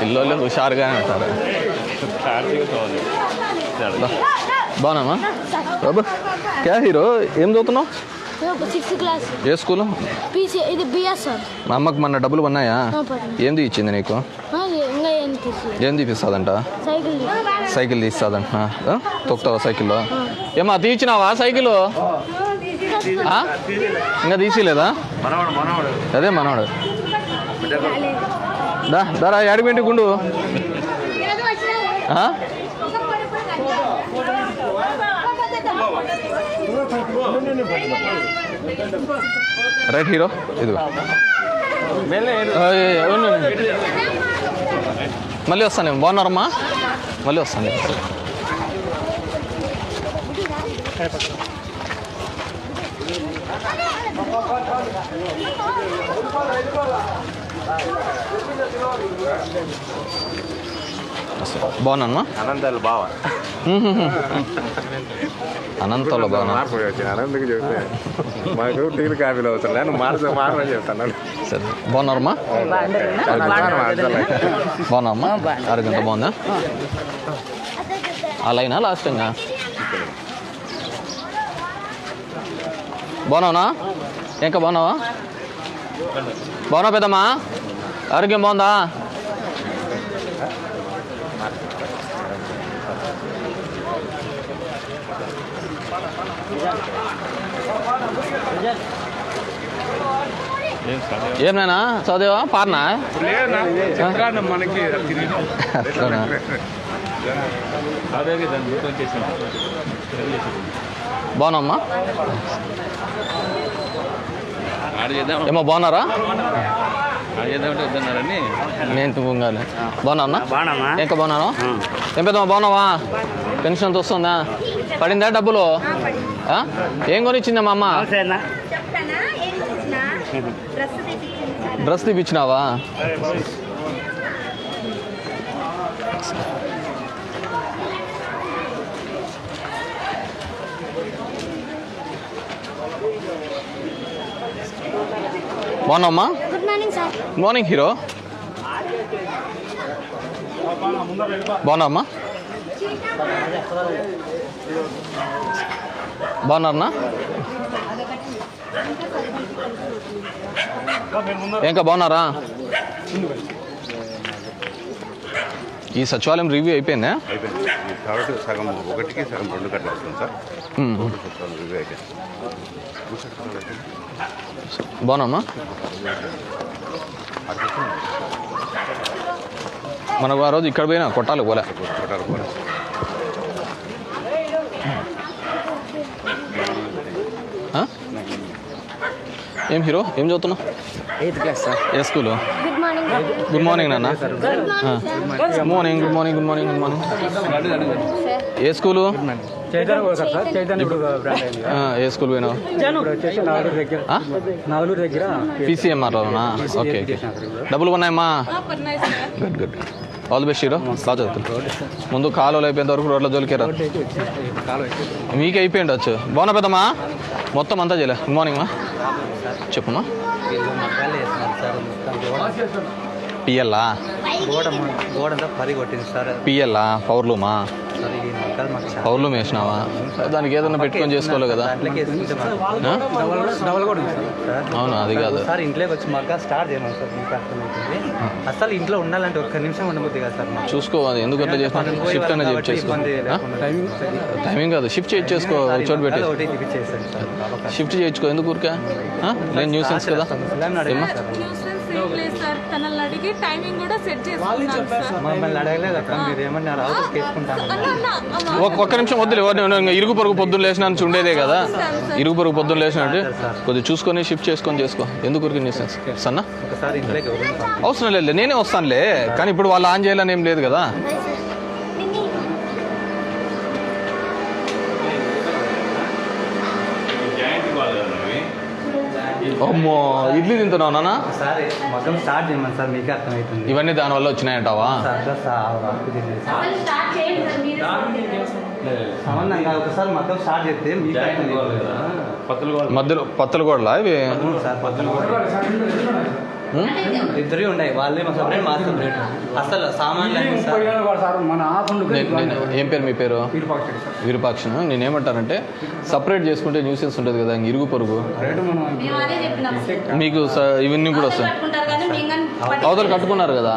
పిల్లోళ్ళు హుషారుగానే ఉంటారు. బాగున్నామా బాబు క్యా హీరో? ఏం చదువుతున్నావు? సిక్స్త్ క్లాస్ ఏ స్కూల్? పీసీ ఇది బిఎస్ సార్. మా అమ్మకి మొన్న డబ్బులు ఉన్నాయా. ఏంది ఇచ్చింది నీకు? ఏం ఏం తీపిస్తుందంట? Cycle cycle తీస్తుందంట? తొక్కుతావా సైకిల్లో? ఏమా తీర్చినావా సైకిల్? ఇంకా తీసిలేదా? అదే మనవాడు. దా దారా ఏడుగుంటి గుండు? ఆ? రైట్ హీరో ఇదిగో. మళ్ళీ వస్తాను నేను. బాగున్నారమ్మా మళ్ళీ వస్తాను బాగున్నానమ్మా అనంతాలు బావ. అనంతంలో బాగున్నా మార్పు వచ్చిన అనంతకి చెప్తే మాకు టీలు కాఫీలు అవసరం లేదు నువ్వు మార్చు మారని చెప్తాను. సరే. బాగున్నారమ్మా? బాగున్నామ్మా ఆరోగ్యంతో బాగుందా? అలాయినా లాస్ట్ ఇంకా? బాగున్నావునా? ఇంకా బాగున్నావా? బాగున్నావు పెద్దమ్మా? ఆరోగ్యం బాగుందా? ఏమైనా చదివా పార్నా మనకి. బాగున్నామ్మా ఏమో బాగున్నారా? నేను తుంగాలి బాగున్నా బాగున్నామా? ఇంకా బాగున్నాను ఏం పెద్దమ్మా బాగున్నావా? పెన్షన్ అంత వస్తుందా? పడిందా డబ్బులు? ఆ? ఏం అమ్మ చెప్తానా? ఏం తెచ్చినా? డ్రెస్ తీపిచ్చినావా బాగున్నావమ్మా morning sir good morning hero బాగున్నావమ్మా? బాగున్నారన్నా? ఇంకా బాగున్నారా? ఈ సచివాలయం రివ్యూ అయిపోయిందా? కాబట్టి సగం ఒకటికి సగం రెండు కట్టలు వస్తుంది సార్ మ్మ్. రివ్యూ అయిపోయింది. బాగున్నామ్మా మనకు ఆ రోజు ఇక్కడ పోయినా కొట్టాలి పోలే. కొట్టాలి ఆ? ఏం హీరో? ఏం చదువుతున్నావు? ఎయిత్ క్లాస్ సార్ ఏ స్కూలు? గుడ్ మార్నింగ్ నాన్న. Good morning good morning good morning good morning ఏ స్కూలు? ఏ స్కూల్ పోయినావు? నాగలూరు దగ్గర ఓకే ఓకే. డబ్బులు కొన్నాయమ్మా? Good good all the best hero బాగా చదువుతుంది ముందు కాలువలు అయిపోయేంత వరకు రోడ్ల జోలికేరా? మీకే అయిపోయింది వచ్చు. బాగున్నా పెద్దమ్మా? మొత్తం అంతా చేయలే. గుడ్ మార్నింగ్ మా. చెప్పమ్మా. పిఎల్లా? గోడ గోడంతా కొట్టింది సార్. పిఎల్లా? పవర్లూమా పవర్లూమ్ వేసినావా? దానికి ఏదైనా పెట్టుకొని చేసుకోవాలి కదా. అవును? అది కాదు. సార్ ఇంట్లోకి వచ్చి మాకు స్టార్ట్ చేయను సార్ మీకు అర్థమవుతుంది. అసలు ఇంట్లో ఉండాలంటే ఒక్క నిమిషం ఉండబోద్ది కదా సార్ మాకు. చూసుకో అది ఎందుకు అట్లా చేసినా షిఫ్ట్ అనేది కాబట్టి చేసుకో టైమింగ్ కాదు షిఫ్ట్ చేసి చేసుకో ఒక చోటు పెట్టి. షిఫ్ట్ చేయించుకో ఎందుకు ఊరికే? ఆ? నేను న్యూసెన్స్ కదా? సార్. తనని అడిగి టైమింగ్ కూడా సెట్ సార్. మమ్మల్ని అడగలేదు అక్కడ మీరు ఏమన్నారు. ఒక్క ఒక్క నిమిషం వద్దులే ఎవరు నేను ఇంకా ఇరుగు పొరుగు పొద్దున్న లేచిన ఉండేదే కదా. ఇరుగు పొరుగు పొద్దున్న లేచినట్టు. కొద్దిగా చూసుకొని షిఫ్ట్ చేసుకొని చేసుకో. ఎందుకు న్యూసెన్స్ సన్నా? ఒకసారి ఇంట్లోకి ఎవరు అవసరం లేదు నేనే వస్తానులే. కానీ ఇప్పుడు వాళ్ళు ఆన్ చేయాలని ఏం లేదు కదా. అమ్మో ఇడ్లీ తింటున్నావు నాన్న? ఒకసారి మొత్తం స్టార్ట్ చేయమని సార్ మీకే అర్థమవుతుంది ఇవన్నీ దానివల్ల వచ్చినాయంటావా? సార్ సంబంధంగా ఒకసారి మొత్తం స్టార్ట్ చేస్తే మీకు మధ్యలో పత్తలు కూడా ఇవి? సార్ కూడా ఇద్దరు ఉన్నాయి. వాళ్ళే మా సపరేట్ మా సపరేట్ అసలు సామాన్లు నేను ఏం పేరు మీ పేరు? విరూపాక్షణ నేను ఏమంటానంటే సపరేట్ చేసుకుంటే న్యూసెన్స్ ఉంటుంది కదా ఇరుగు పొరుగు. మీకు స- ఇవన్నీ కూడా వస్తాయి. అవతలు కట్టుకున్నారు కదా?